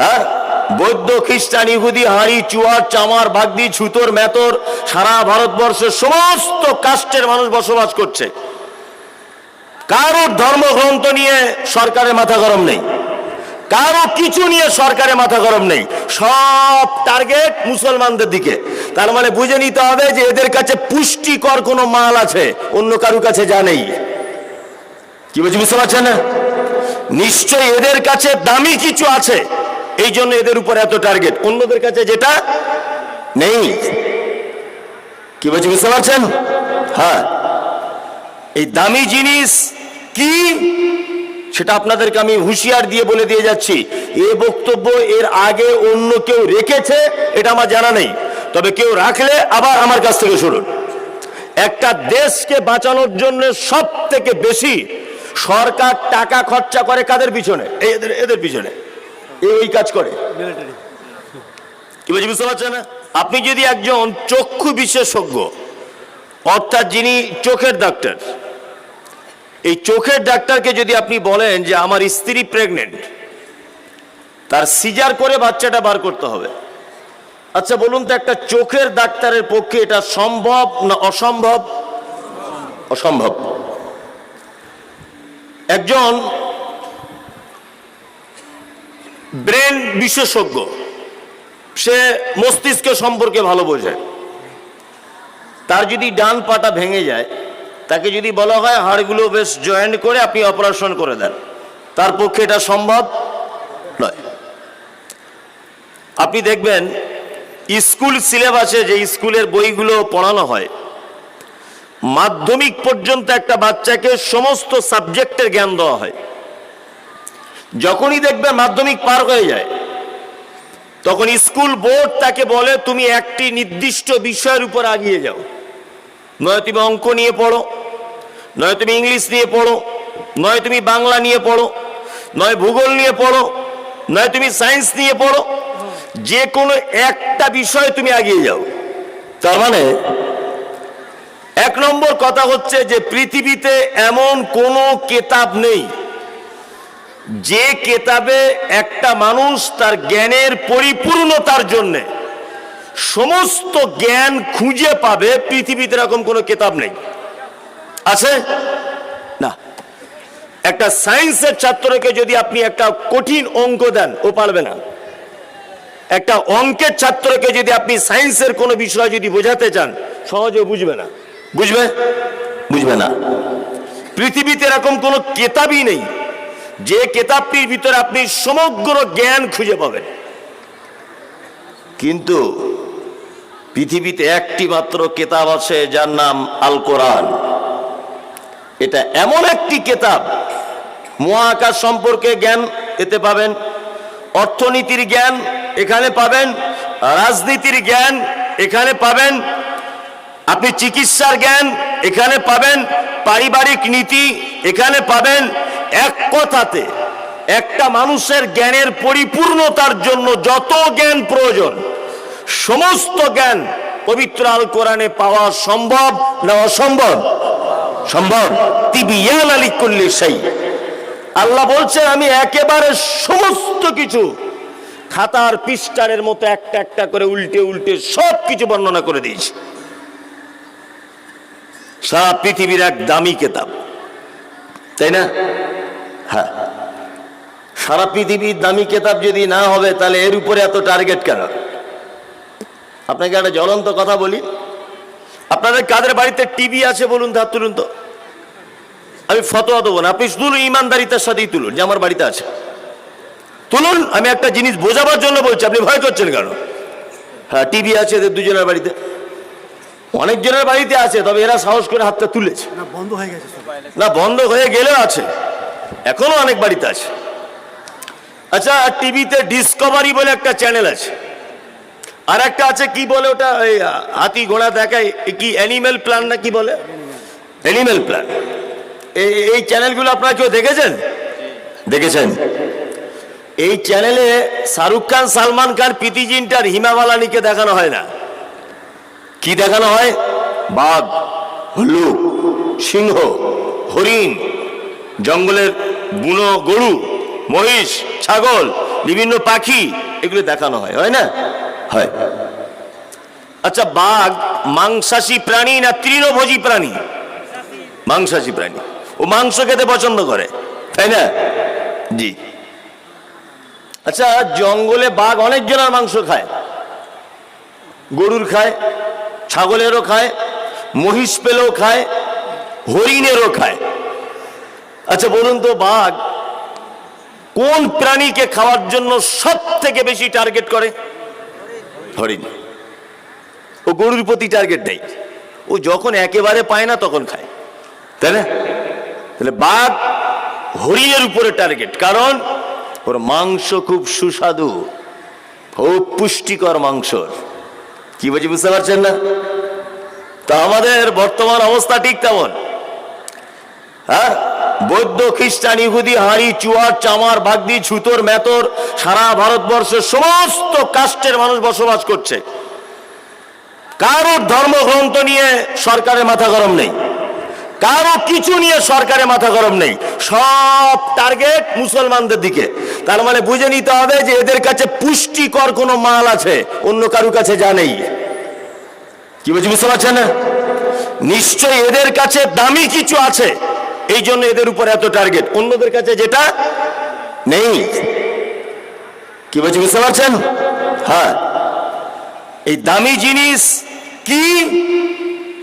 হ্যাঁ? বৌদ্ধ, খ্রিস্টান, ইহুদি, হাঁড়ি, চুয়ার, চামার, বাগদি, ছুতোর মেতর সারা ভারতবর্ষের সমস্ত কাস্টের মানুষ বসবাস করছে। কারোর ধর্মগ্রন্থ নিয়ে সরকারের মাথা গরম নেই। কারও কিছু নিয়ে সরকারের মাথা গরম নেই। সব টার্গেট মুসলমানদের দিকে। তার মানে বুঝে নিতে হবে যে এদের কাছে পুষ্টিকর কোনো মাল আছে, অন্য কারও কাছে যা নেই। কি বলছি, বুঝতে পারছেন নিশ্চয়ই এদের কাছে দামি কিছু আছে। এই জন্য এদের উপর এত টার্গেট অন্যদের কাছে যেটা নেই। কি বলছি, বুঝতে পারছেন? হ্যাঁ। এই দামি জিনিস কি? সেটা আপনাদেরকে আমি হুঁশিয়ার দিয়ে বলে দিয়ে যাচ্ছি। এ বক্তব্য এর আগে অন্য কেউ রেখেছে, এটা আমার জানা নেই। তবে কেউ রাখলে আবার আমার কাছ থেকে শুনুন। একটা দেশকে বাঁচানোর জন্য সব থেকে বেশি সরকার টাকা খরচা করে কাদের পিছনে? এদের এদের পিছনে। এই কাজ করে। কি বলছি বুঝতে পারছেন না? আপনি যদি একজন চক্ষু বিশেষজ্ঞ অর্থাৎ যিনি চোখের ডাক্তার এই চোখের ডাক্তারকে যদি আপনি বলেন যে আমার স্ত্রী প্রেগনেন্ট তার সিজার করে বাচ্চাটা বার করতে হবে। আচ্ছা বলুন তো একটা চোখের ডাক্তারের পক্ষে এটা সম্ভব না অসম্ভব? অসম্ভব। একজন ব্রেন বিশেষজ্ঞ। সে মস্তিষ্ক সম্পর্কে ভালো বোঝে। তার যদি ডান পাটা ভেঙে যায়, তাকে যদি বলা হয় হাড়গুলো বেশ জয়েন্ট করে আপনি অপারেশন করে দেন, তার পক্ষে এটা সম্ভব নয়। আপনি দেখবেন, স্কুল সিলেবাসে যে স্কুলের বইগুলো পড়ানো হয়, মাধ্যমিক পর্যন্ত একটা বাচ্চাকে সমস্ত সাবজেক্টের জ্ঞান দেওয়া হয়। যখনই দেখবে মাধ্যমিক পার হয়ে যায়, তখন স্কুল বোর্ড তাকে বলে, তুমি একটি নির্দিষ্ট বিষয়ের উপর আগিয়ে যাও। নয় তুমি অঙ্ক নিয়ে পড়ো, নয় তুমি ইংলিশ নিয়ে পড়ো, নয় তুমি বাংলা নিয়ে পড়ো, নয় ভূগোল নিয়ে পড়ো, নয় তুমি সায়েন্স নিয়ে পড়ো। যে কোনো একটা বিষয় তুমি এগিয়ে যাও। তার মানে এক নম্বর কথা হচ্ছে যে পৃথিবীতে এমন কোনো কেতাব নেই যে কেতাবে একটা মানুষ তার জ্ঞানের পরিপূর্ণতার জন্যে সমস্ত জ্ঞান খুঁজে পাবে, পৃথিবীতে এরকম কোনো কেতাব নেই। আছে? না। একটা সায়েন্সের ছাত্রকে যদি আপনি একটা কঠিন অঙ্ক দেন, ও পারবে না। একটা অঙ্কের ছাত্রকে যদি আপনি সায়েন্সের কোনো বিষয় যদি বোঝাতে চান সহজে বুঝবে না। বুঝবে? বুঝবে না। পৃথিবীতে এরকম কোনো কেতাবই নেই। যে কেতাবটির ভিতরে আপনি সমগ্র জ্ঞান খুঁজে পাবেন। কিন্তু পৃথিবীতে একটি মাত্র কেতাব আছে, যার নাম আল কোরআন এটা এমন একটি কেতাব, মহাকাশ সম্পর্কে জ্ঞান এতে পাবেন, অর্থনীতির জ্ঞান এখানে পাবেন, রাজনীতির জ্ঞান এখানে পাবেন, আপনি চিকিৎসার জ্ঞান এখানে পাবেন, পারিবারিক নীতি এখানে পাবেন এক কথাতে, একটা মানুষের জ্ঞানের পরিপূর্ণতার জন্য যত জ্ঞান প্রয়োজন, সমস্ত জ্ঞান পবিত্র আল কোরআনে পাওয়া সম্ভব না অসম্ভব? সম্ভব। তিবিয়ান আলী করলে সেই আল্লাহ বলছেন, আমি একেবারে সমস্ত কিছু খাতার পিস্টারের মতো একটা একটা করে উল্টে উল্টে সব কিছু বর্ণনা করে দিয়েছি। সারা পৃথিবীর এক দামি কেতাব। তাই না? হ্যাঁ। সারা পৃথিবীর দামি কেতাব যদি না হবে তাহলে এর উপরে এত টার্গেট কেন? আপনাকে একটা জ্বলন্ত কথা বলি। আপনাদের কাদের বাড়িতে টিভি আছে বলুন ধার তুলুন তো। আমি ফতোয়া দেবো না আপনি শুধু ইমানদারিতার সাথেই তুলুন যে আমার বাড়িতে আছে। তুলুন আমি একটা জিনিস বোঝাবার জন্য বলছি আপনি ভয় করছেন কেন? হ্যাঁ টিভি আছে এদের দুজনের বাড়িতে। অনেকজনের বাড়িতে আছে তবে এরা সাহস করে হাতটা তুলেছে। না বন্ধ হয়ে গেছে না বন্ধ হয়ে গেলেও আছে। এখনও অনেক বাড়িতে আছে। আচ্ছা টিভিতে ডিসকভারি বলে একটা চ্যানেল আছে। আর একটা আছে কি বলে ওটা? ওই হাতি ঘোড়া দেখায় কি অ্যানিম্যাল প্ল্যান না কি বলে? অ্যানিম্যাল প্ল্যান এই এই চ্যানেলগুলো আপনারা কেউ দেখেছেন? দেখেছেন। এই চ্যানেলে শাহরুখ খান সালমান খান প্রীতি জিন্টার হিমা মালানিকে দেখানো হয় না। কি দেখানো হয়? বাঘ হলুক সিংহ হরিণ। জঙ্গলের বুনো গরু, মহিষ, ছাগল, বিভিন্ন পাখি, এগুলো দেখানো হয় হয় না? হয়। আচ্ছা বাঘ, মাংসাশী প্রাণী না তৃণভোজী প্রাণী? মাংসাশী প্রাণী। ও মাংস খেতে পছন্দ করে, তাই না? জি। আচ্ছা জঙ্গলে বাঘ অনেক জনের মাংস খায়। গরুর খায়, ছাগলেরও খায়, মহিষ পেলেও খায়, হরিণেরও খায়। আচ্ছা বলুন তো বাঘ কোন প্রাণীকে খাওয়ার জন্য সব থেকে বেশি টার্গেট করে? হরিণ। ও গরুর প্রতি টার্গেট দেয় ও যখন একেবারে পায় না, তখন খায়। তাই না? তাহলে বাঘ হরিণের উপরে টার্গেট কারণ ওর মাংস খুব সুস্বাদু। খুব পুষ্টিকর মাংস। কি বলছি বুঝতে পারছেন না? তা আমাদের বর্তমান অবস্থা ঠিক তেমন। হ্যাঁ? বৌদ্ধ খ্রিস্টান ইহুদি হাঁড়ি, চুয়ার, চামার, বাগদি, ছুতোর মেতর সারা ভারতবর্ষের সমস্ত কাস্টের মানুষ বসবাস করছে। কারোর ধর্মগ্রন্থ নিয়ে সরকারের মাথা গরম নেই। কারও কিছু নিয়ে সরকারের মাথা গরম নেই। সব টার্গেট মুসলমানদের দিকে। তার মানে বুঝে নিতে হবে যে এদের কাছে পুষ্টিকর কোনো মাল আছে, অন্য কারও কাছে যা নেই। কি বলছি, বুঝতে পারছেন? নিশ্চয়ই এদের কাছে দামি কিছু আছে। এই জন্য এদের উপর এত টার্গেট অন্যদের কাছে যেটা নেই। কি বলছি, বুঝতে পারছেন? হ্যাঁ। এই দামি জিনিস কি?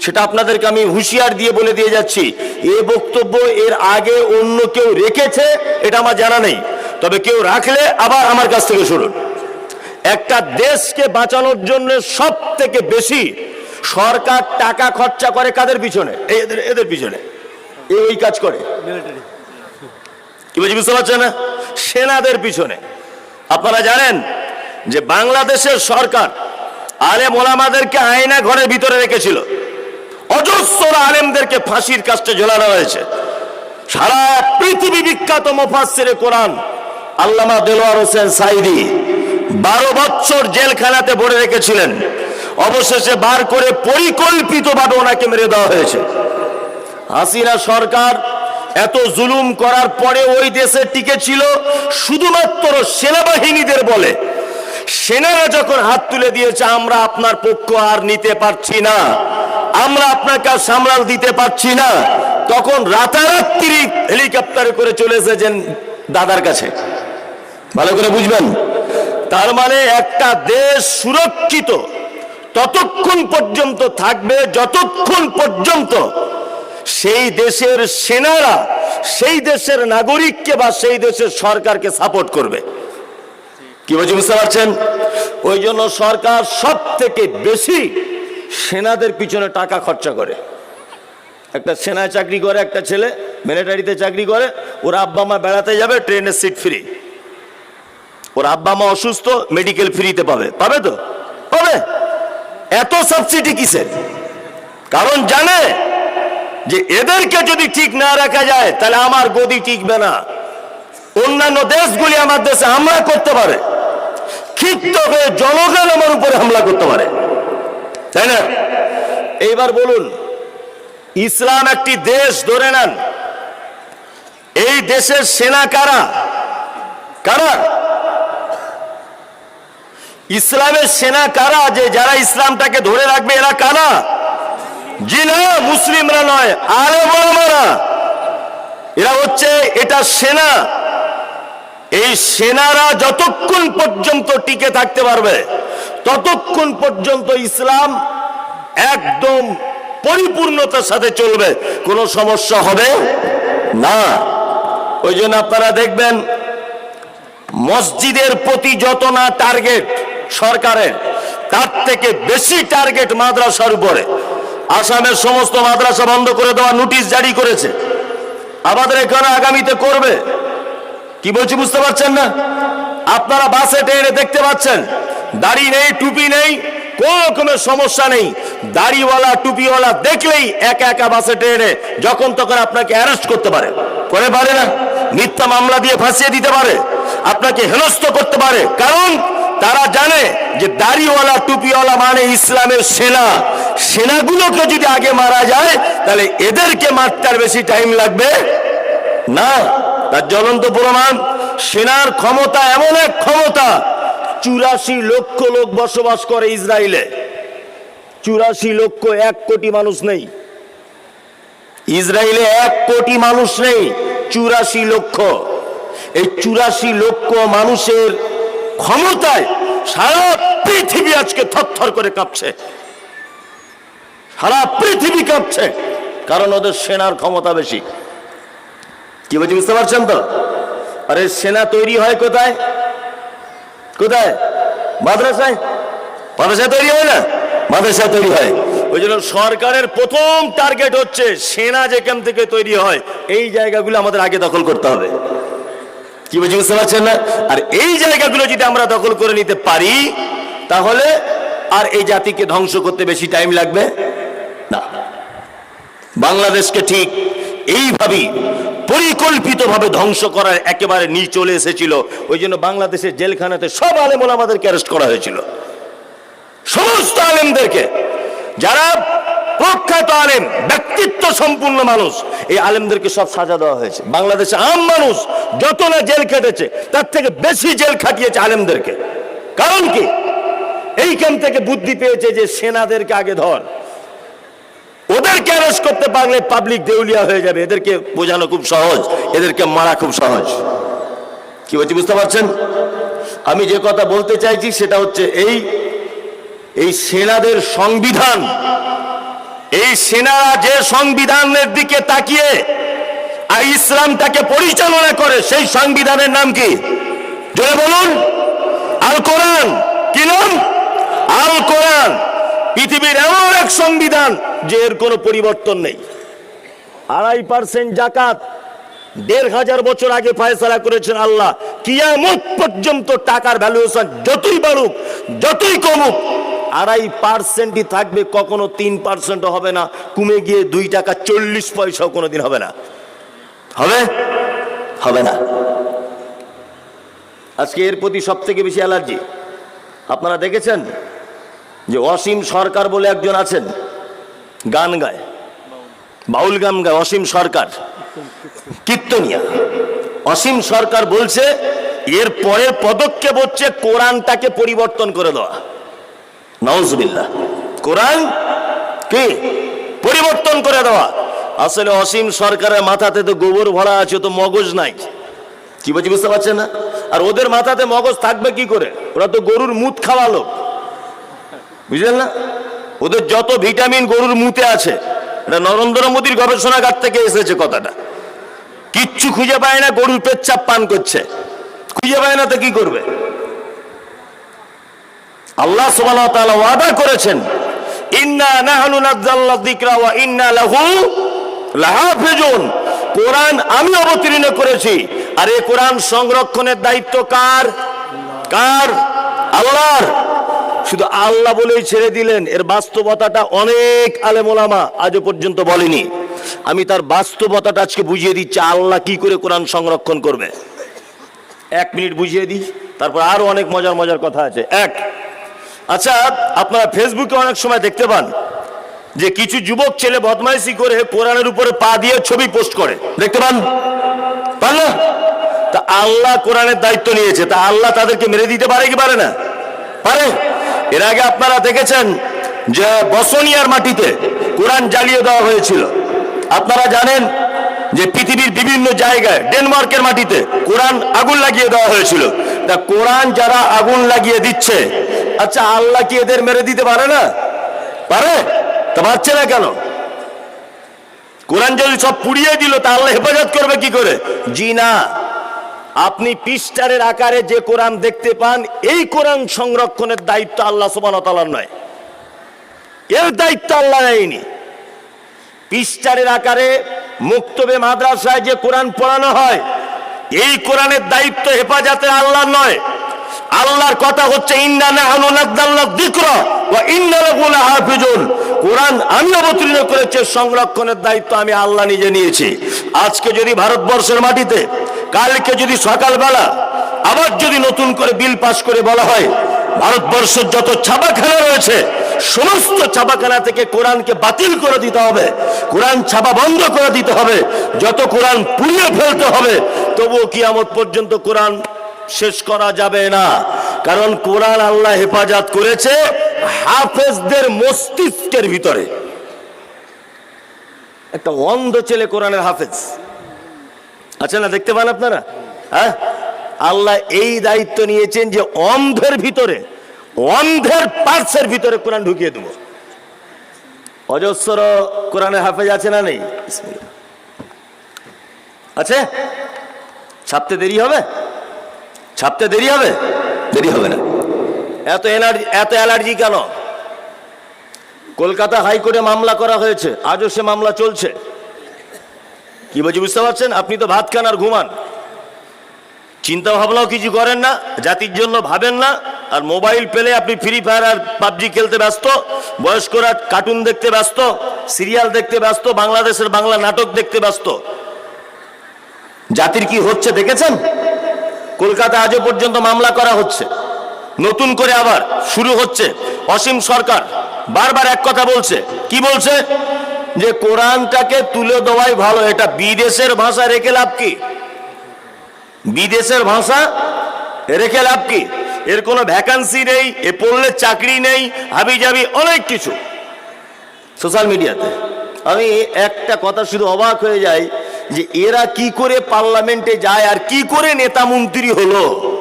সেটা আপনাদেরকে আমি হুঁশিয়ার দিয়ে বলে দিয়ে যাচ্ছি। এ বক্তব্য এর আগে অন্য কেউ রেখেছে, এটা আমার জানা নেই। তবে কেউ রাখলে আবার আমার কাছ থেকে শুনুন। একটা দেশকে বাঁচানোর জন্য সব থেকে বেশি সরকার টাকা খরচা করে কাদের পিছনে? এদের এদের পিছনে। এ ওই কাজ করে। কি বলছি বুঝতে পারছেন না? সেনাদের পিছনে। আপনারা জানেন যে বাংলাদেশের সরকার আলেম ওলামাদেরকে আয়না ঘরের ভিতরে রেখেছিল। অজস্র আলেমদেরকে ফাঁসির কাজটা ঝোলানো হয়েছে। সারা পৃথিবী বিখ্যাত মুফাসসিরে কোরআন আল্লামা দেলোয়ার হোসেন সাইদি বারো বছর জেলখানাতে ভরে রেখেছিলেন। অবশেষে বার করে পরিকল্পিতভাবে ওনাকে মেরে দেওয়া হয়েছে। হাসিনা সরকার এত জুলুম করার পরে ওই দেশে টিকে ছিল, শুধুমাত্র সেনাবাহিনীদের বলে। সেনারা যখন হাত তুলে দিয়েছে, আমরা আপনার পক্ষ আর নিতে পারছি না। আমরা আপনাকে আর সামলাল দিতে পারছি না। তখন রাতারাত্রি হেলিকপ্টারে করে চলে এসেছেন দাদার কাছে। ভালো করে বুঝবেন? তার মানে একটা দেশ সুরক্ষিত, ততক্ষণ পর্যন্ত থাকবে, যতক্ষণ পর্যন্ত সেই দেশের সেনারা, সেই দেশের নাগরিককে বা সেই দেশের সরকারকে সাপোর্ট করবে। কি বলছি বুঝতে পারছেন? ওই জন্য সরকার সব থেকে বেশি সেনাদের পিছনে টাকা খরচা করে। একটা সেনায় চাকরি করে, একটা ছেলে মিলিটারিতে চাকরি করে, ওর আব্বা মা বেড়াতে যাবে ট্রেনের সিট ফ্রি ওর আব্বা মা অসুস্থ মেডিকেল ফ্রিতে পাবে। পাবে তো? পাবে? এত সাবসিডি কিসের? কারণ জানে যে এদেরকে যদি ঠিক না রাখা যায়, তাহলে আমার গদি টিকবে না। অন্যান্য দেশগুলি আমার দেশে হামলা করতে পারে। ক্ষিপ্ত হয়ে জনগণ আমার উপরে হামলা করতে পারে। তাই না? এইবার বলুন, ইসলাম একটি দেশ ধরে নেন। এই দেশের সেনা কারা? কারা? ইসলামের সেনা কারা যে যারা ইসলামটাকে ধরে রাখবে, এরা কারা? জি না মুসলিমরা নয় আরে বড়মারা এরা হচ্ছে, এটা সেনা। এই সেনারা যতক্ষণ পর্যন্ত টিকে থাকতে পারবে, ততক্ষণ পর্যন্ত ইসলাম একদম পরিপূর্ণতার সাথে চলবে। কোনো সমস্যা হবে না। ওই জন্য আপনারা দেখবেন, মসজিদের প্রতি যত না টার্গেট সরকারের, তার থেকে বেশি টার্গেট মাদ্রাসার উপরে। আসামের সমস্ত মাদ্রাসা বন্ধ করে দেওয়া নোটিশ জারি করেছে। আমাদের এখানে আগামীতে করবে। কি বলছি বুঝতে পারছেন না? আপনারা বাসে ট্রেনে দেখতে পাচ্ছেন, দাড়ি নেই, টুপি নেই, কোন রকমের সমস্যা নেই। দাড়িওয়ালা, টুপিওয়ালা দেখলেই একা একা বাসে ট্রেনে যখন তখন আপনাকে অ্যারেস্ট করতে পারে। করে পারে না? মিথ্যা মামলা দিয়ে ফাঁসিয়ে দিতে পারে। আপনাকে হেনস্থ করতে পারে। কারণ তারা জানে যে দাড়িওয়ালা, টুপিওয়ালা মানে ইসলামের সেনা। সেনাগুলোকে যদি আগে মারা যায়, তাহলে এদেরকে মারতে আর বেশি টাইম লাগবে না। তার জ্বলন্ত প্রমাণ, সেনার ক্ষমতা এমন এক ক্ষমতা, চুরাশি লক্ষ লোক বসবাস করে ইসরায়েলে। চুরাশি লক্ষ এক কোটি মানুষ নেই। ইসরায়েলে এক কোটি মানুষ নেই, চুরাশি লক্ষ। এই চুরাশি লক্ষ মানুষের ক্ষমতায় সারা পৃথিবী আজকে থরথর করে কাঁপছে। সারা পৃথিবী কাঁপছে, কারণ ওদের সেনার ক্ষমতা বেশি। কি বলছি, বুঝতে পারছেন তো? আরে সেনা তৈরি হয় কোথায়? কোথায়? মাদ্রাসায়? মাদ্রাসা তৈরি হয় না? মাদ্রাসা তৈরি হয়। ওই জন্য সরকারের প্রথম টার্গেট হচ্ছে সেনা যেখান থেকে তৈরি হয়, এই জায়গাগুলো আমাদের আগে দখল করতে হবে। কি বলছি বুঝতে পারছেন না? আর এই জায়গাগুলো যদি আমরা দখল করে নিতে পারি, তাহলে আর এই জাতিকে ধ্বংস করতে বেশি টাইম লাগবে? না। বাংলাদেশকে ঠিক এইভাবেই পরিকল্পিতভাবে ধ্বংস করার একেবারে নিয়ে চলে এসেছিল। ওই জন্য বাংলাদেশের জেলখানাতে সব আলেম আমাদেরকে অ্যারেস্ট করা হয়েছিল। সমস্ত আলেমদেরকে। যারা প্রখ্যাত আলেম, ব্যক্তিত্ব সম্পূর্ণ মানুষ। এই আলেমদেরকে সব সাজা দেওয়া হয়েছে। বাংলাদেশে আম মানুষ যত না জেল খেটেছে, তার থেকে বেশি জেল খাটিয়েছে আলেমদেরকে। কারণ কি? এইখান থেকে বুদ্ধি পেয়েছে যে সেনাদেরকে আগে ধর। ওদেরকে অ্যারেস্ট করতে পারলে পাবলিক দেউলিয়া হয়ে যাবে। এদেরকে বোঝানো খুব সহজ, এদেরকে মারা খুব সহজ। কি বলছি, বুঝতে পারছেন? আমি যে কথা বলতে চাইছি সেটা হচ্ছে এই এই সেনাদের সংবিধান এই সেনারা যে সংবিধানের দিকে তাকিয়ে, আর ইসলামটাকে পরিচালনা করে, সেই সংবিধানের নাম কি? বলুন। আল কোরআন। কি নাম? আল কোরআন। পৃথিবীর এমন এক সংবিধান যে এর কোনো পরিবর্তন নেই। আড়াই পার্সেন্ট জাকাত দেড় হাজার বছর আগে ফয়সলা করেছেন আল্লাহ। কিয়ামত পর্যন্ত টাকার ভ্যালুয়েশন যতই বাড়ুক, যতই কমুক আড়াই পার্সেন্টই থাকবে, কখনো তিন পার্সেন্টও হবে না। কমে গিয়ে দুই টাকা চল্লিশ পয়সাও কোনোদিন হবে না। হবে? হবে না। আজকে এর প্রতি সব থেকে বেশি অ্যালার্জি। আপনারা দেখেছেন যে অসীম সরকার বলে একজন আছেন, গান গায়। বাউল গান গায়, অসীম সরকার। কীর্তনিয়া। অসীম সরকার বলছে, এর পরের পদক্ষেপ হচ্ছে কোরআনটাকে পরিবর্তন করে দেওয়া। নওজবিল্লাহ কোরআন কি? পরিবর্তন করে দেওয়া। আসলে অসীম সরকারের মাথাতে তো গোবর ভরা আছে, তো মগজ নাই। কি বলছি বুঝতে পারছেন না? আর ওদের মাথাতে মগজ থাকবে কি করে? ওরা তো গরুর মুত খাওয়ালো বুঝলেন না? ওদের যত ভিটামিন গরুর মুতে আছে, এটা নরেন্দ্র মোদীর গবেষণাগার থেকে এসেছে কথাটা। কিচ্ছু খুঁজে পায় না, গরুর পেচ্ছাপ পান করছে। খুঁজে পায় না তো কি করবে? আল্লাহ সুবহানাহু ওয়াদা করেছেন, ইন্না ইন্না লাহু আমি অবতীর্ণ করেছি সংরক্ষণের দায়িত্ব কার? কার? আল্লাহর। শুধু বলেই ছেড়ে দিলেন, এর বাস্তবতাটা অনেক আলেমোলামা আজও পর্যন্ত বলেনি। আমি তার বাস্তবতাটা আজকে বুঝিয়ে দিচ্ছি, আল্লাহ কি করে কোরআন সংরক্ষণ করবে? এক মিনিট বুঝিয়ে দিই, তারপর আরও অনেক মজার মজার কথা আছে। এক আচ্ছা আপনারা ফেসবুকে অনেক সময় দেখতে পান যে কিছু যুবক ছেলে বদমাইশি করে কোরআনের উপরে পা দিয়ে ছবি পোস্ট করে। দেখতে পান না? তা আল্লাহ কোরআনের দায়িত্ব নিয়েছে, তা আল্লাহ তাদেরকে মেরে দিতে পারে কি পারে না? পারে। এর আগে আপনারা দেখেছেন যে বসনিয়ার মাটিতে কোরআন জ্বালিয়ে দেওয়া হয়েছিল। আপনারা জানেন যে পৃথিবীর বিভিন্ন জায়গায়, ডেনমার্কের মাটিতে কোরআন আগুন লাগিয়ে দেওয়া হয়েছিল। তা কোরআন যারা আগুন লাগিয়ে দিচ্ছে আচ্ছা আল্লাহ কি এদের মেরে দিতে পারে না? পারে? তা পারছে না কেন? কোরআন যদি সব পুড়িয়ে দিল, তা আল্লাহ হেফাজত করবে কি করে? জি না। আপনি পিস্টারের আকারে যে কোরআন দেখতে পান, এই কোরআন সংরক্ষণের দায়িত্ব আল্লাহ সুবান তালার নয়। এর দায়িত্ব আল্লাহ নেয়নি। পিস্টারের আকারে মুক্তবে মাদ্রাসায় যে কোরআন পড়ানো হয়, এই কোরআনের দায়িত্ব হেফাজতে আল্লাহ নয়। আল্লাহর কথা হচ্ছে কোরআন আমি অবতীর্ণ করেছি, সংরক্ষণের দায়িত্ব আমি আল্লাহ নিজে নিয়েছি। আজকে যদি ভারতবর্ষের মাটিতে, কালকে যদি সকালবেলা আবার যদি নতুন করে বিল পাস করে বলা হয়, ভারতবর্ষের যত ছাপাখানা রয়েছে, সমস্ত ছাপাখানা থেকে কোরআনকে বাতিল করে দিতে হবে, কোরআন ছাপা বন্ধ করে দিতে হবে, যত কোরআন পুড়িয়ে ফেলতে হবে, তবুও কিয়ামত পর্যন্ত কোরআন শেষ করা যাবে না। কারণ কোরআন আল্লাহ হেফাজত করেছে হাফেজদের মস্তিষ্কের ভিতরে। একটা অন্ধ ছেলে কোরআনের হাফেজ। আচ্ছা না, দেখতে পান আপনারা? হ্যাঁ? আল্লাহ এই দায়িত্ব নিয়েছেন যে অন্ধের ভিতরে, অন্ধের পার্সের ভিতরে কোরআন ঢুকিয়ে দেবো। অজস্র কোরআনের হাফেজ আছে না নেই? আছে? ছাপতে দেরি হবে? ছাপতে দেরি হবে? দেরি হবে না। এত এনার্জি এত অ্যালার্জি কেন? কলকাতা হাইকোর্টে মামলা করা হয়েছে, আজও সে মামলা চলছে। কি বলছি, বুঝতে পারছেন? আপনি তো ভাত খান আর ঘুমান। চিন্তা ভাবনাও কিছু করেন না, জাতির জন্য ভাবেন না, আর মোবাইল পেলে আপনি ফ্রি ফায়ার আর পাবজি খেলতে ব্যস্ত, বয়স্করা কার্টুন দেখতে ব্যস্ত সিরিয়াল দেখতে ব্যস্ত, বাংলাদেশের বাংলা নাটক দেখতে ব্যস্ত। জাতির কি হচ্ছে, দেখেছেন? কলকাতা আজও পর্যন্ত মামলা করা হচ্ছে। নতুন করে আবার শুরু হচ্ছে অসীম সরকার। বারবার এক কথা বলছে। কি বলছে? যে কোরআনটাকে তুলে দেওয়াই ভালো, এটা বিদেশের ভাষা রেখে লাভ কি? বিদেশের ভাষা রেখে লাভ কি? এর কোনো ভ্যাকান্সি নেই, এ পড়লে চাকরি নেই হাবি যাবি অনেক কিছু। সোশ্যাল মিডিয়াতে। আমি একটা কথা শুধু অবাক হয়ে যাই যে এরা কি করে পার্লামেন্টে যায় আর কি করে নেতা মন্ত্রী হলো?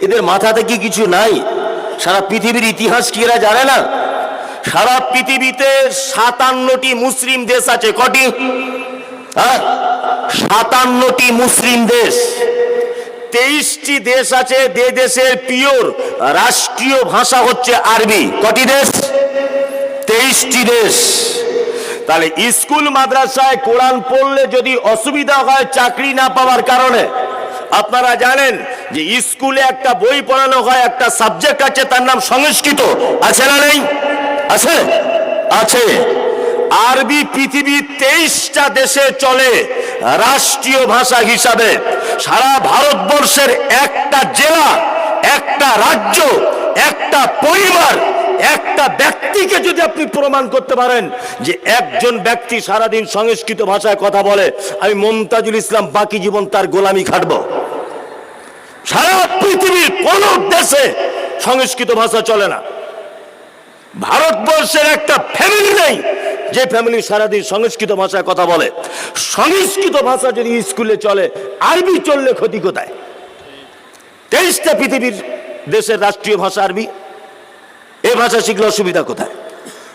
এদের মাথাতে কি কিছু নাই? সারা পৃথিবীর ইতিহাস কি এরা জানে না? সারা পৃথিবীতে সাতান্নটি মুসলিম দেশ আছে, কটি? হ্যাঁ? সাতান্নটি মুসলিম দেশ। তেইশটি দেশ আছে, যে দেশের পিওর রাষ্ট্রীয় ভাষা হচ্ছে আরবি। কটি দেশ? তেইশটি দেশ। তাহলে স্কুল, মাদ্রাসায় কোরআন পড়লে যদি অসুবিধা হয় চাকরি না পাওয়ার কারণে, আপনারা জানেন যে স্কুলে একটা বই পড়ানো হয়, একটা সাবজেক্ট আছে, তার নাম সংস্কৃত। আছে না নেই? আছে? আছে। আরবি পৃথিবীর তেইশটা দেশে চলে রাষ্ট্রীয় ভাষা হিসাবে। সারা ভারতবর্ষের একটা জেলা, একটা রাজ্য, একটা পরিবার একটা ব্যক্তিকে যদি আপনি প্রমাণ করতে পারেন যে একজন ব্যক্তি সারাদিন সংস্কৃত ভাষায় কথা বলে, আমি মমতাজুল ইসলাম বাকি জীবন তার গোলামি খাটবো। সারা পৃথিবীর কোন দেশে সংস্কৃত ভাষা চলে না। ভারতবর্ষের একটা ফ্যামিলি নেই যে ফ্যামিলি সারাদিন সংস্কৃত ভাষায় কথা বলে। সংস্কৃত ভাষা যদি স্কুলে চলে, আরবি চললে ক্ষতি কোথায়? তেইশটা পৃথিবীর দেশের রাষ্ট্রীয় ভাষা আরবি। এ ভাষা শিখলে অসুবিধা কোথায়?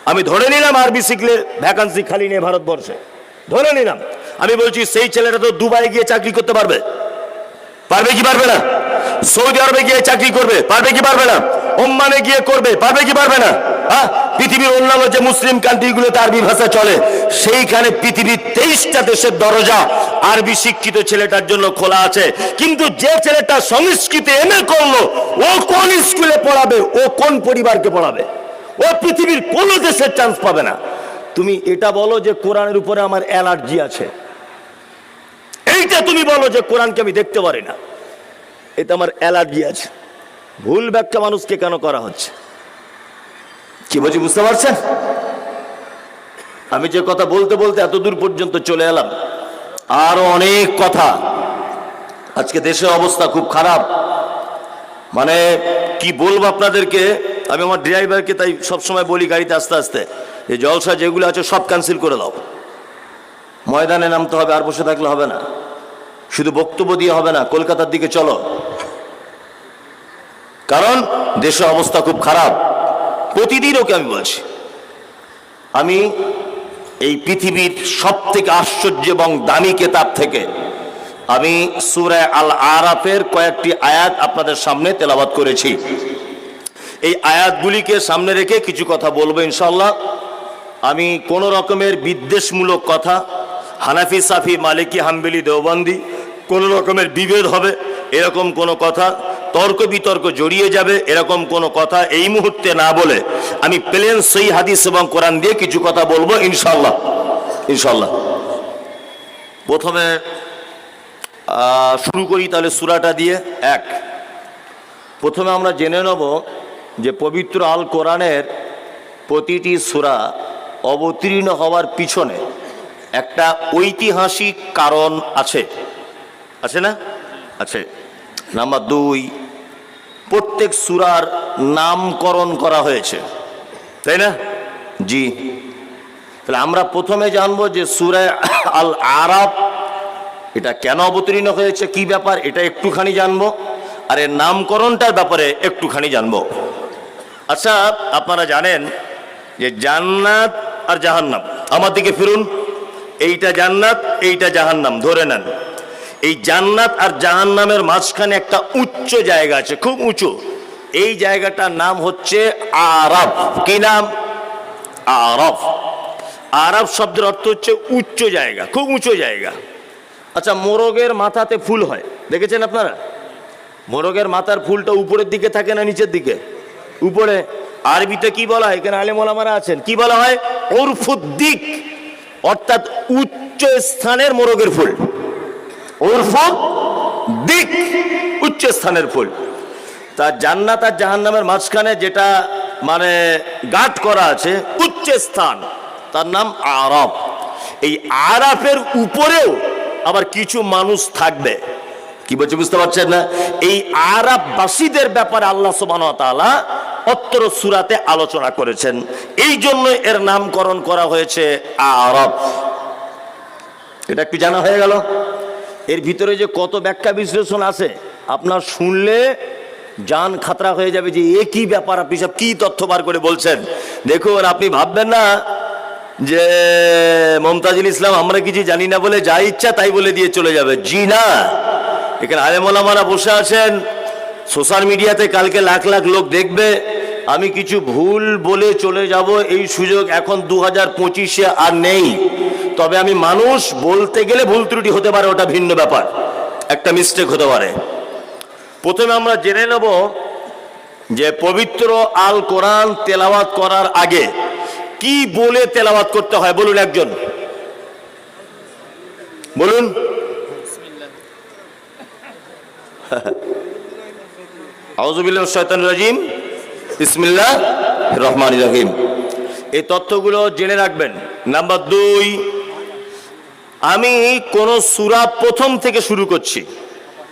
আমি ধরে নিলাম আরবি শিখলে ভ্যাকান্সি খালি নেই ভারতবর্ষে। ধরে নিলাম। আমি বলছি, সেই ছেলেটা তো দুবাই গিয়ে চাকরি করতে পারবে? পারবে কি পারবে না? সৌদি আরবে গিয়ে চাকরি করবে? পারবে কি পারবে না? ওম্মানে গিয়ে করবে? পারবে কি পারবে না? হ্যাঁ পৃথিবীর অন্যান্য যে মুসলিম কান্ট্রিগুলোতে আরবি ভাষা চলে, সেইখানে পৃথিবীর তেইশটা দেশের দরজা আরবি শিক্ষিত ছেলেটার জন্য খোলা আছে। কিন্তু যে ছেলেটা সংস্কৃতি এমএ করল, ও কোন স্কুলে পড়াবে, ও কোন পরিবারকে পড়াবে? ও পৃথিবীর কোন দেশের চান্স পাবে না। তুমি এটা বলো যে কোরআনের উপরে আমার অ্যালার্জি আছে। এইটা তুমি বলো যে কোরআনকে আমি দেখতে পারি না। এটা আমার অ্যালার্জি আছে। ভুল ব্যাখ্যা মানুষকে কেন করা হচ্ছে? কি বলছি, বুঝতে পারছেন? আমি যে কথা বলতে বলতে এত দূর পর্যন্ত চলে এলাম। আরও অনেক কথা। আজকে দেশের অবস্থা খুব খারাপ। মানে কি বলব আপনাদেরকে? আমি আমার ড্রাইভারকে তাই সবসময় বলি গাড়িতে আস্তে আস্তে, এই জলসা যেগুলো আছে সব ক্যান্সেল করে দাও। ময়দানে নামতে হবে, আর বসে থাকলে হবে না। শুধু বক্তব্য দিয়ে হবে না, কলকাতার দিকে চলো। কারণ, দেশের অবস্থা খুব খারাপ। প্রতিদিন ওকে আমি বলছি, আমি এই পৃথিবীর সব থেকে আশ্চর্য এবং দামি কেতাব থেকে আমি সুরায় আল আরাফের কয়েকটি আয়াত আপনাদের সামনে তেলাবাত করেছি। এই আয়াতগুলিকে সামনে রেখে কিছু কথা বলব ইনশাল্লাহ আমি কোন রকমের বিদ্বেষমূলক কথা, হানাফি, সাফি, মালিকি, হাম্বেলি, দেওবন্দি কোন রকমের বিভেদ হবে, এরকম কোনো কথা, তর্ক বিতর্ক জড়িয়ে যাবে, এরকম কোনো কথা এই মুহূর্তে না বলে আমি প্লেন সই হাদিস এবং কোরআন দিয়ে কিছু কথা বলব ইনশাল্লাহ ইনশাল্লাহ প্রথমে শুরু করি তাহলে সুরাটা দিয়ে, এক। প্রথমে আমরা জেনে নেব যে পবিত্র আল কোরআনের প্রতিটি সুরা অবতীর্ণ হওয়ার পিছনে একটা ঐতিহাসিক কারণ আছে। আছে না? আছে। নাম্বার দুই, প্রত্যেক সুরার নামকরণ করা হয়েছে। তাই না? জি। তাহলে আমরা প্রথমে জানব যে সুরায় আল আরাব এটা কেন অবতীর্ণ হয়েছে, কি ব্যাপার, এটা একটুখানি জানব। আর এর নামকরণটার ব্যাপারে একটুখানি জানব। আচ্ছা আপনারা জানেন যে জান্নাত আর জাহান্নাম। আমার দিকে ফিরুন। এইটা জান্নাত, এইটা জাহান্নাম। ধরে নেন। এই জান্নাত আর জাহান্নামের মাঝখানে একটা উচ্চ জায়গা আছে, খুব উঁচু। এই জায়গাটার নাম হচ্ছে আরব। কি নাম? আরব। আরব শব্দের অর্থ হচ্ছে উচ্চ জায়গা, খুব উঁচু জায়গা। আচ্ছা মোরগের মাথাতে ফুল হয়, দেখেছেন আপনারা? মোরগের মাথার ফুলটা উপরের দিকে থাকে না নিচের দিকে? উপরে। আরবিতে কি বলা হয়? এখানে আলেম ওলামারা আছেন। কি বলা হয়? ওরফুদ্দিক, অর্থাৎ উচ্চ স্থানের মোরগের ফুল। ওরফুদ দিক উচ্চ স্থানের ফুল। তা জান্নাত আর জাহান্নামের মাঝখানে যেটা মানে গাঁট করা আছে উচ্চ স্থান তার নাম আরব। এই আরাফের উপরেও আবার কিছু মানুষ থাকবে। কি বলছে, বুঝতে পারছেন না? এই আরববাসীদের ব্যাপারে আল্লাহ তাআলা অত্তর সুরাতে আলোচনা করেছেন। এই জন্য এর নামকরণ করা হয়েছে আরব। এটা একটু জানা হয়ে গেল? এর ভিতরে যে কত ব্যাখ্যা বিশ্লেষণ আছে, আপনার শুনলে জান খাতরা হয়ে যাবে যে এ কি ব্যাপার, আপনি সব কি তথ্য বার করে বলছেন। দেখুন, আপনি ভাববেন না যে মমতাজুল ইসলাম, আমরা কিছু জানি না বলে যা ইচ্ছা তাই বলে দিয়ে চলে যাবে। জি না। এখানে আলেমোলামারা বসে আছেন। সোশ্যাল মিডিয়াতে কালকে লাখ লাখ লোক দেখবে। আমি কিছু ভুল বলে চলে যাব, এই সুযোগ এখন দু হাজার পঁচিশে আর নেই। তবে আমি মানুষ, বলতে গেলে ভুল ত্রুটি হতে পারে, ওটা ভিন্ন ব্যাপার। একটা মিস্টেক হতে পারে। প্রথমে আমরা জেনে নেব যে পবিত্র আল কোরআন তেলাওয়াত করার আগে কি বলে তেলাওয়াত করতে হয়? বলুন একজন। বলুন। শয়তান রাজিম। ইসমিল্লাহ রহমান রহিম। এই তথ্যগুলো জেনে রাখবেন। নাম্বার দুই আমি কোন সুরা প্রথম থেকে শুরু করছি।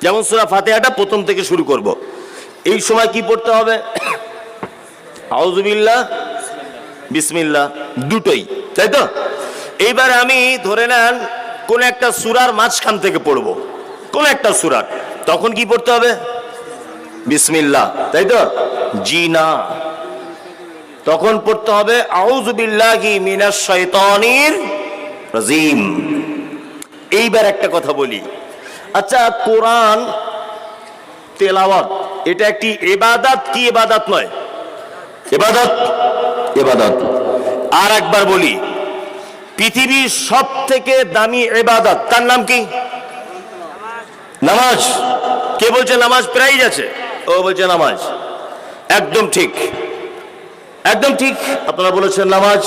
যেমন সুরা ফাতেহাটা প্রথম থেকে শুরু করব। এই সময় কি পড়তে হবে? আউজুবিল্লাহ বিসমিল্লাহ, দুটোই, তাই তো? এইবার আমি ধরে নেন কোন একটা সুরার মাঝখান থেকে পড়ব। কোন একটা সুরার। তখন কি পড়তে হবে? বিসমিল্লাহ, তাই তো? জি না। তখন পড়তে হবে আউজুবিল্লাহি মিনাশ শয়তানির রাজিম। এইবার একটা কথা বলি। আচ্ছা কোরআন, তেলাওয়াত, এটা একটি এবাদাত কি এবাদাত নয়? এবাদত এবাদত। আর একবার বলি, পৃথিবীর সব থেকে দামি এবাদত, তার নাম কি? নামাজ। কে বলছে নামাজ? প্রাইজ আছে। ও বলছে নামাজ। একদম ঠিক। একদম ঠিক। আপনারা বলেছেন নামাজ।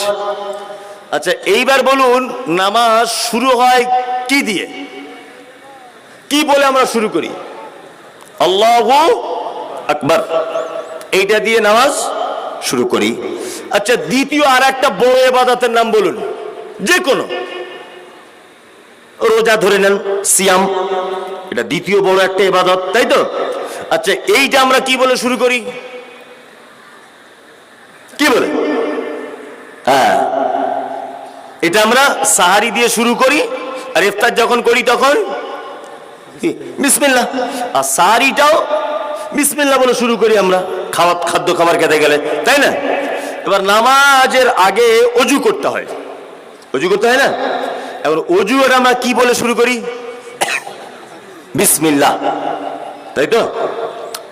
আচ্ছা এইবার বলুন, নামাজ শুরু হয় কি দিয়ে? কি বলে আমরা শুরু করি? আল্লাহ আকবার। এইটা দিয়ে নামাজ শুরু করি। আচ্ছা দ্বিতীয় আর একটা বড় এবাদতের নাম বলুন। যে কোনো রোজা ধরে নেন, সিয়াম। এটা দ্বিতীয় বড় একটা এবাদত তাই তো? আচ্ছা এইটা আমরা কি বলে শুরু করি? কি বলে? হ্যাঁ। এটা আমরা সাহারি দিয়ে শুরু করি। আর ইফতার যখন করি তখন? কি? বিসমিল্লাহ। আর সারিটাও? বিসমিল্লাহ বলে শুরু করি আমরা। খাওয়া খাদ্য খাবার খেতে গেলে। তাই না? এবার নামাজের আগে অজু করতে হয়। অজু করতে হয় না? এবার অজু এর আমরা কি বলে শুরু করি? বিসমিল্লাহ। তাই তো?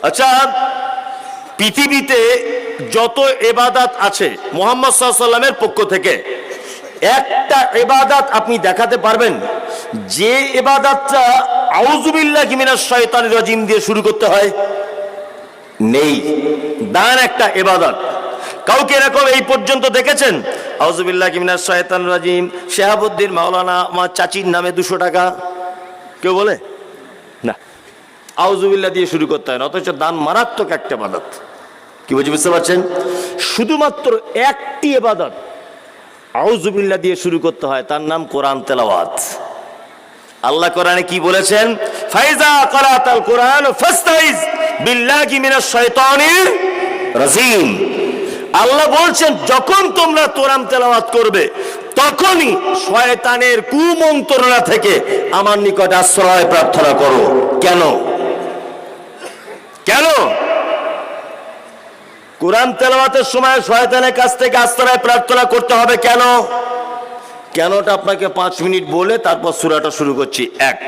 আচ্ছা পৃথিবীতে যত এবাদাত আছে, মোহাম্মদ সাল্লামের পক্ষ থেকে একটা এবাদাত আপনি দেখাতে পারবেন। যে এবাদাতটা আউজুবিল্লাহ কিমিনা শয়তান রাজিম দিয়ে শুরু করতে হয়, নেই। দান একটা এবাদত কাউকে এরকম এই পর্যন্ত দেখেছেন? আউজুবিল্লাহ কিমিনা শয়তান রাজিম, শেহাবুদ্দিন, মাওলানা, আমার চাচির নামে দুশো টাকা। কেউ বলে? না। আউজুবিল্লাহ দিয়ে শুরু করতে হয় না, অথচ দান মারাত্মক একটা বাদাত কি বলছি বুঝতে পারছেন? শুধুমাত্র একটি এবাদত আউজুবিল্লা দিয়ে শুরু করতে হয়, তার নাম কোরআন তেলাওয়াত। আল্লাহ কোরআনে কি বলেছেন? ফাইজা করাতাল কোরআন ফাস্তাইজ বিল্লাহি মিনাশ শাইতানির রাজিম। আল্লাহ বলছেন, যখন তোমরা কোরআন তেলাওয়াত করবে, তখনই শয়তানের কুমন্ত্রণা থেকে আমার নিকট আশ্রয় প্রার্থনা করো। কেন? কেন? কোরআন তেলাওয়াতের সময় শয়তানের কাছ থেকে আশ্রয় প্রার্থনা করতে হবে কেন? কেনটা আপনাকে পাঁচ মিনিট বলে তারপর সুরাটা শুরু করছি? এক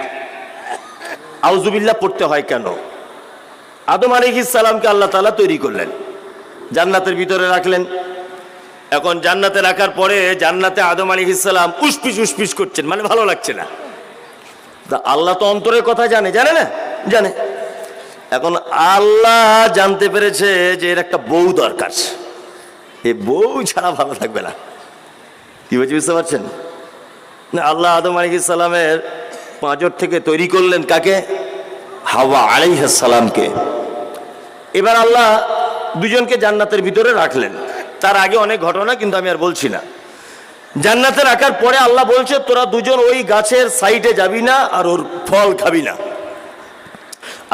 আউজুবিল্লাহ পড়তে হয় কেন? আদম সালামকে আল্লাহ তাআলা তৈরি করলেন, জান্নাতের ভিতরে রাখলেন। এখন জান্নাতে রাখার পরে জান্নাতে আদম সালাম উসপিস উসপিস করছেন মানে ভালো লাগছে না। তা আল্লাহ তো অন্তরের কথা জানে জানে না? জানে। এখন আল্লাহ জানতে পেরেছে যে এর একটা বউ দরকার। এ বউ ছাড়া ভালো থাকবে না। কি বলছি বুঝতে পারছেন? না, আল্লাহ আদম আলী সালামের পাঁচর থেকে তৈরি করলেন কাকে? হাওয়া আলাইহাস সালামকে। এবার আল্লাহ দুজনকে জান্নাতের ভিতরে রাখলেন। তার আগে অনেক ঘটনা কিন্তু আমি আর বলছি না। জান্নাতে রাখার পরে আল্লাহ বলছে, তোরা দুজন ওই গাছের সাইডে যাবি না আর ওর ফল খাবি না।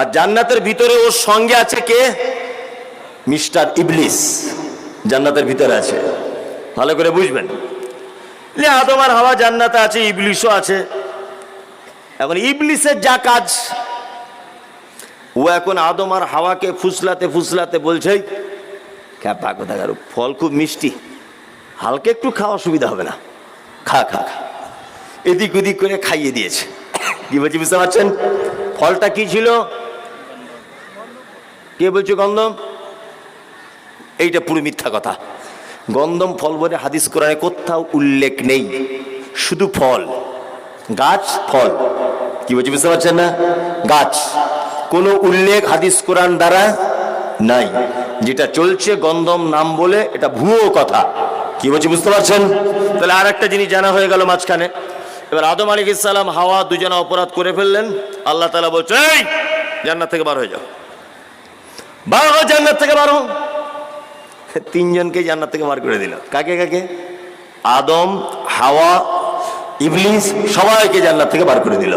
আর জান্নাতের ভিতরে ওর সঙ্গে আছে কে? মিস্টার ইবলিস। জান্নাতের ভিতরে আছে। ভালো করে বুঝবেন। আদম আর হাওয়া জান্নাতে আছে ইবলিশও আছে। এখন ইবলিসের যা কাজ, ও এখন আদম আর হাওয়াকে ফুসলাতে ফুসলাতে বলছে ক্যাপা কোথাকার ফল খুব মিষ্টি। হালকা একটু খাওয়া সুবিধা হবে না। খা খা খা। এদিক ওদিক করে খাইয়ে দিয়েছে। কি বলছি, বুঝতে পারছেন? ফলটা কি ছিল? কে বলছে গন্ধম? এইটা পুরো মিথ্যা কথা। গন্ধম ফল বলে হাদিস কোরআনে কোথাও উল্লেখ নেই। শুধু ফল। গাছ, ফল। কি বলছি বুঝতে পারছেন না? গাছ। কোনো উল্লেখ হাদিস কোরআন দ্বারা নাই। যেটা চলছে গন্ধম নাম বলে, এটা ভুয়ো কথা। কি বলছি বুঝতে পারছেন? তাহলে আর একটা জিনিস জানা হয়ে গেল মাঝখানে। এবার আদম আলী ইসালাম হাওয়া দুজনে অপরাধ করে ফেললেন। আল্লাহ তালা বলছে, এই, জান্নাত থেকে বার হয়ে যাও। বার জান্নাত থেকে বারো তিনজনকে জান্নাত থেকে বার করে দিল। কাকে কাকে? আদম, হাওয়া, ইবলিস সবাইকে জান্নাত থেকে বার করে দিল।